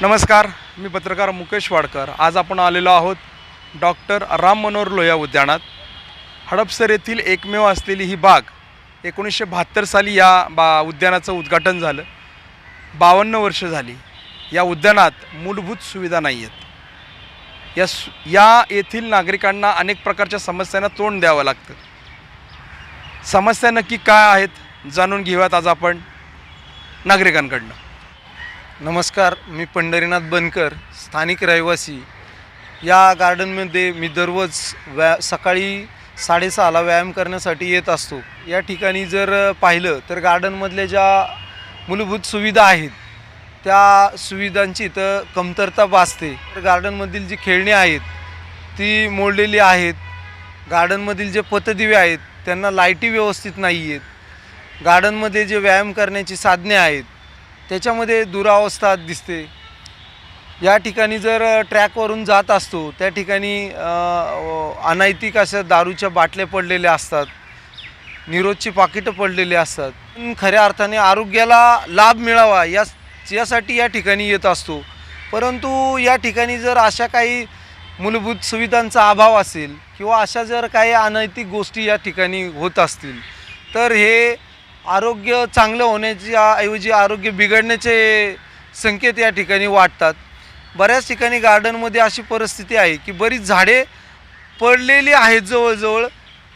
नमस्कार मी पत्रकार मुकेश वाडकर. आज आपण आलेलो आहोत डॉक्टर राम मनोहर लोया उद्यानात. हडपसर येथील एकमेव असलेली ही बाग एकोणीसशे बहात्तर साली या बा उद्यानाचं उद्घाटन झालं. बावन्न वर्ष झाली. या उद्यानात मूलभूत सुविधा नाही आहेत. या सु या येथील नागरिकांना अनेक प्रकारच्या समस्यांना तोंड द्यावं लागतं. समस्या नक्की काय आहेत जाणून घेऊयात आज आपण नागरिकांकडनं. नमस्कार मी पंढरीनाथ बनकर स्थानिक रहिवासी. या गार्डनमध्ये मी दररोज व्या सकाळी साडेसहाला व्यायाम करण्यासाठी येत असतो. या ठिकाणी जर पाहिलं तर गार्डनमधल्या ज्या मूलभूत सुविधा आहेत त्या सुविधांची इथं कमतरता भासते. तर गार्डनमधील जी खेळणी आहेत ती मोडलेली आहेत. गार्डनमधील जे पथदिवे आहेत त्यांना लाईटी व्यवस्थित नाही आहेत गार्डनमध्ये जे व्यायाम करण्याची साधने आहेत त्याच्यामध्ये दुरावस्था दिसते. या ठिकाणी जर ट्रॅकवरून जात असतो त्या ठिकाणी अनैतिक अशा दारूच्या बाटल्या पडलेल्या असतात. निरोधची पाकिटं पडलेली असतात. पण खऱ्या अर्थाने आरोग्याला लाभ मिळावा या यासाठी या ठिकाणी येत असतो. परंतु या ठिकाणी जर अशा काही मूलभूत सुविधांचा अभाव असेल किंवा अशा जर काही अनैतिक गोष्टी या ठिकाणी होत असतील तर हे आरोग्य चांगलं होण्याच्या ऐवजी आरोग्य बिघडण्याचे संकेत या ठिकाणी वाटतात. बऱ्याच ठिकाणी गार्डनमध्ये अशी परिस्थिती आहे की बरीच झाडे पडलेली आहेत जवळजवळ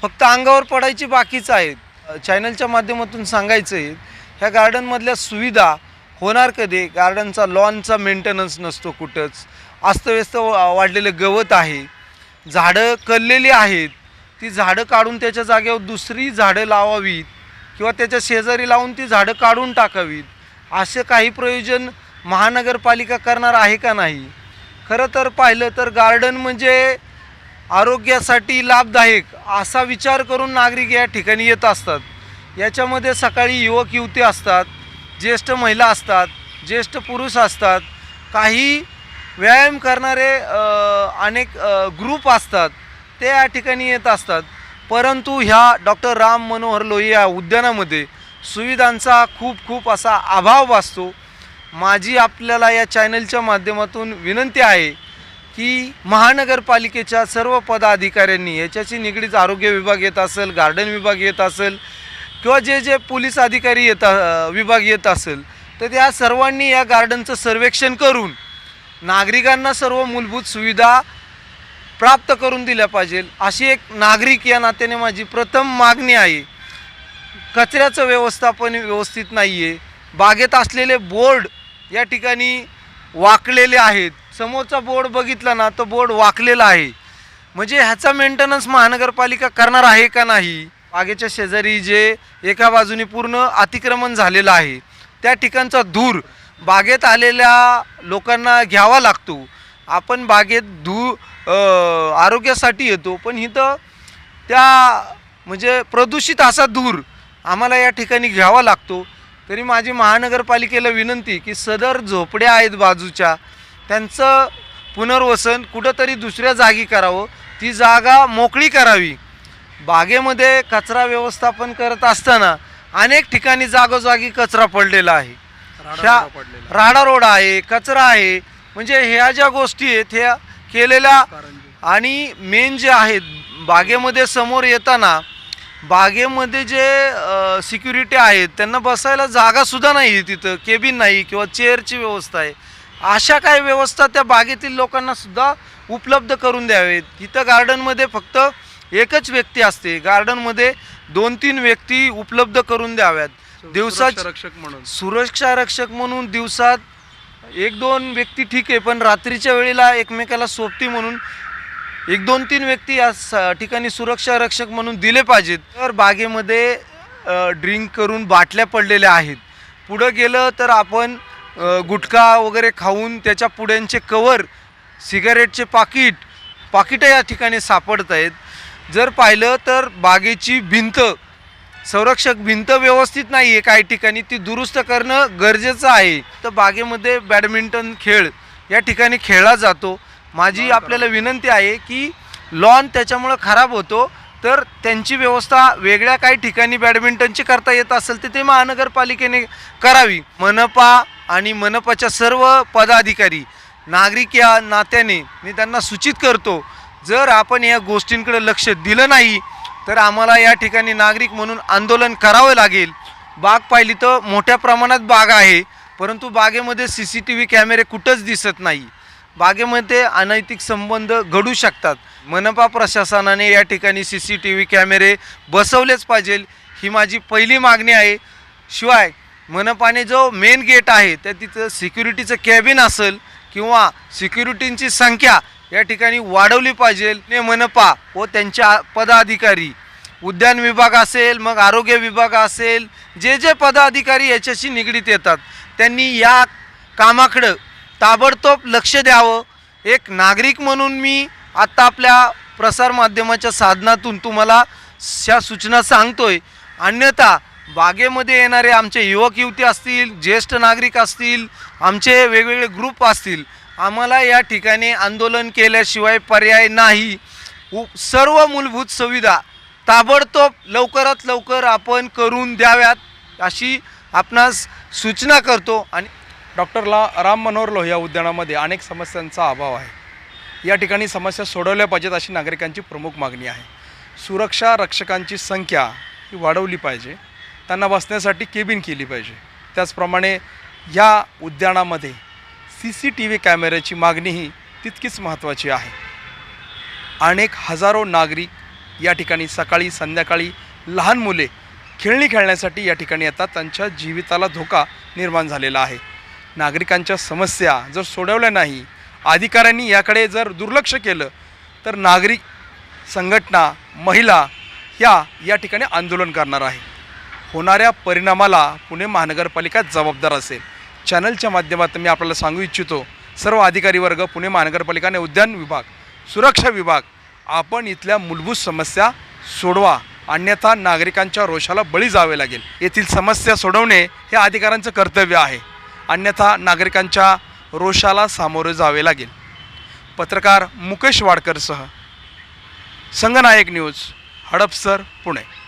फक्त अंगावर पडायची बाकीच आहेत. चॅनलच्या माध्यमातून सांगायचं आहे ह्या गार्डनमधल्या सुविधा होणार कधी? गार्डनचा लॉनचा मेंटेनन्स नसतो कुठंच. अस्तव्यस्त वा- वाढलेलं गवत आहे झाडं कललेली आहेत. ती झाडं काढून त्याच्या जागेवर दुसरी झाडं लावावीत. किंवा त्याच्या शेजारी लावून ती झाडं काढून टाकावीत. असे काही प्रयोजन महानगरपालिका करणार आहे का नाही? खरं तर पाहिलं तर गार्डन म्हणजे आरोग्यासाठी लाभदायक असा विचार करून नागरिक या ठिकाणी येत असतात. याच्यामध्ये सकाळी युवक युवती असतात ज्येष्ठ महिला असतात ज्येष्ठ पुरुष असतात. काही व्यायाम करणारे अनेक ग्रुप असतात. ते या ठिकाणी येत असतात. परंतु ह्या डॉक्टर राम मनोहर लोहिया उद्यानामध्ये सुविधांचा खूप खूप असा अभाव भासतो माझी आपल्याला या चॅनलच्या माध्यमातून विनंती आहे की महानगरपालिकेच्या सर्व पदाधिकाऱ्यांनी याच्याशी निगडीत आरोग्य विभाग येत असेल गार्डन विभाग येत असेल किंवा जे जे पोलीस अधिकारी येत विभाग येत असेल तर त्या सर्वांनी या गार्डनचं सर्वेक्षण करून नागरिकांना सर्व मूलभूत सुविधा प्राप्त करून दिल्या पाहिजे. अशी एक नागरिक या नात्याने माझी प्रथम मागणी आहे. कचऱ्याचं व्यवस्थापन व्यवस्थित नाही आहे बागेत असलेले बोर्ड या ठिकाणी वाकलेले आहेत. समोरचा बोर्ड बघितला ना तो बोर्ड वाकलेला आहे. म्हणजे ह्याचा मेंटेनन्स महानगरपालिका करणार आहे का नाही? बागेच्या शेजारी जे एका बाजूनी पूर्ण अतिक्रमण झालेलं आहे त्या ठिकाणचा धूर बागेत आलेल्या लोकांना घ्यावा लागतो. आपण बागेत धू आरोग्यासाठी येतो पण इथं त्या म्हणजे प्रदूषित असा धूर आम्हाला या ठिकाणी घ्यावा लागतो. तरी माझी महानगरपालिकेला विनंती की सदर झोपड्या आहेत बाजूच्या त्यांचं पुनर्वसन कुठंतरी दुसऱ्या जागी करावं. ती जागा मोकळी करावी. बागेमध्ये कचरा व्यवस्थापन करत असताना अनेक ठिकाणी जागोजागी कचरा पडलेला आहे. ह्या राडा रोड आहे कचरा आहे. म्हणजे ह्या ज्या गोष्टी आहेत ह्या केलेल्या आणि मेन जे आहेत बागेमध्ये समोर येताना बागेमध्ये जे सिक्युरिटी आहेत त्यांना बसायला जागासुद्धा नाही आहे तिथं केबिन नाही किंवा चेअरची व्यवस्था आहे. अशा काही व्यवस्था त्या बागेतील लोकांना सुद्धा उपलब्ध करून द्यावेत. इथं गार्डनमध्ये फक्त एकच व्यक्ती असते. गार्डनमध्ये दोन तीन व्यक्ती उपलब्ध करून द्याव्यात. दिवसाच रक्षक म्हणून. सुरक्षा रक्षक म्हणून दिवसात एक दोन व्यक्ती ठीक आहे पण रात्रीच्या वेळेला एकमेकाला सोबती म्हणून एक दोन तीन व्यक्ती या स- ठिकाणी सुरक्षा रक्षक म्हणून दिले पाहिजेत. तर बागेमध्ये ड्रिंक करून बाटल्या पडलेल्या आहेत. पुढं गेलं तर आपण गुटखा वगैरे खाऊन त्याच्या पुड्यांचे कवर सिगारेटचे पाकिट पाकिटं या ठिकाणी सापडत आहेत जर पाहिलं तर बागेची भिंत संरक्षक भिंत व्यवस्थित नाही आहे काही ठिकाणी ती दुरुस्त करणं गरजेचं आहे. तर बागेमध्ये बॅडमिंटन खेळ या ठिकाणी खेळला जातो. माझी आपल्याला विनंती आहे की लॉन त्याच्यामुळं खराब होतो तर त्यांची व्यवस्था वेगळ्या काही ठिकाणी बॅडमिंटनची करता येत असेल तर ते महानगरपालिकेने करावी. मनपा आणि मनपाच्या सर्व पदाधिकारी नागरिक या नात्याने मी त्यांना सूचित करतो जर आपण या गोष्टींकडे लक्ष दिलं नाही तर आम्हाला या ठिकाणी नागरिक म्हणून आंदोलन करावं लागेल. बाग पाहिली तर मोठ्या प्रमाणात बाग आहे परंतु बागेमध्ये सी सी टी व्ही कॅमेरे कुठंच दिसत नाही. बागेमध्ये अनैतिक संबंध घडू शकतात. मनपा प्रशासनाने या ठिकाणी सी सी टी व्ही कॅमेरे बसवलेच पाहिजे ही माझी पहिली मागणी आहे. शिवाय मनपाने जो मेन गेट आहे त्या तिथं सिक्युरिटीचं कॅबिन असेल किंवा सिक्युरिटींची संख्या या ठिकाणी वाढवली पाहिजे ने मनपा व त्यांच्या पदाधिकारी. उद्यान विभाग असेल मग आरोग्य विभाग असेल जे जे पदाधिकारी याच्याशी निगडीत येतात त्यांनी या कामाकडं ताबडतोब लक्ष द्यावं. एक नागरिक म्हणून मी आत्ता आपल्या प्रसारमाध्यमाच्या साधनातून तुम्हाला ह्या सूचना सांगतोय. अन्यथा बागेमध्ये येणारे आमचे युवक युवती असतील ज्येष्ठ नागरिक असतील आमचे वेगवेगळे ग्रुप असतील आम्हाला या ठिकाणी आंदोलन केल्याशिवाय पर्याय नाही. उ- सर्व मूलभूत सुविधा ताबडतोब लवकरात लवकर आपण करून द्याव्यात अशी आपणास सूचना करतो आणि डॉक्टरला राम मनोहर लोहिया उद्यानामध्ये अनेक समस्यांचा अभाव आहे. या ठिकाणी समस्या सोडवल्या पाहिजेत अशी नागरिकांची प्रमुख मागणी आहे. सुरक्षा रक्षकांची संख्या ही वाढवली पाहिजे. त्यांना बसण्यासाठी केबिन केली पाहिजे. त्याचप्रमाणे या उद्यानामध्ये सी सी टी व्ही कॅमेऱ्याची मागणीही तितकीच महत्त्वाची आहे. अनेक हजारो नागरिक या ठिकाणी सकाळी संध्याकाळी लहान मुले खेळणी खेळण्यासाठी या ठिकाणी येतात. त्यांच्या जीविताला धोका निर्माण झालेला आहे. नागरिकांच्या समस्या जर सोडवल्या नाही अधिकाऱ्यांनी याकडे जर दुर्लक्ष केलं तर नागरिक संघटना महिला ह्या या ठिकाणी आंदोलन करणार आहे. होणाऱ्या परिणामाला पुणे महानगरपालिका जबाबदार असेल. चॅनलच्या माध्यमातून मी आपल्याला सांगू इच्छितो सर्व अधिकारी वर्ग पुणे महानगरपालिका आणि उद्यान विभाग सुरक्षा विभाग आपण इथल्या मूलभूत समस्या सोडवा. अन्यथा नागरिकांच्या रोषाला बळी जावे लागेल. येथील समस्या सोडवणे हे अधिकाऱ्यांचं कर्तव्य आहे. अन्यथा नागरिकांच्या रोषाला सामोरे जावे लागेल. पत्रकार मुकेश वाडकरसह संगनायक न्यूज हडपसर पुणे.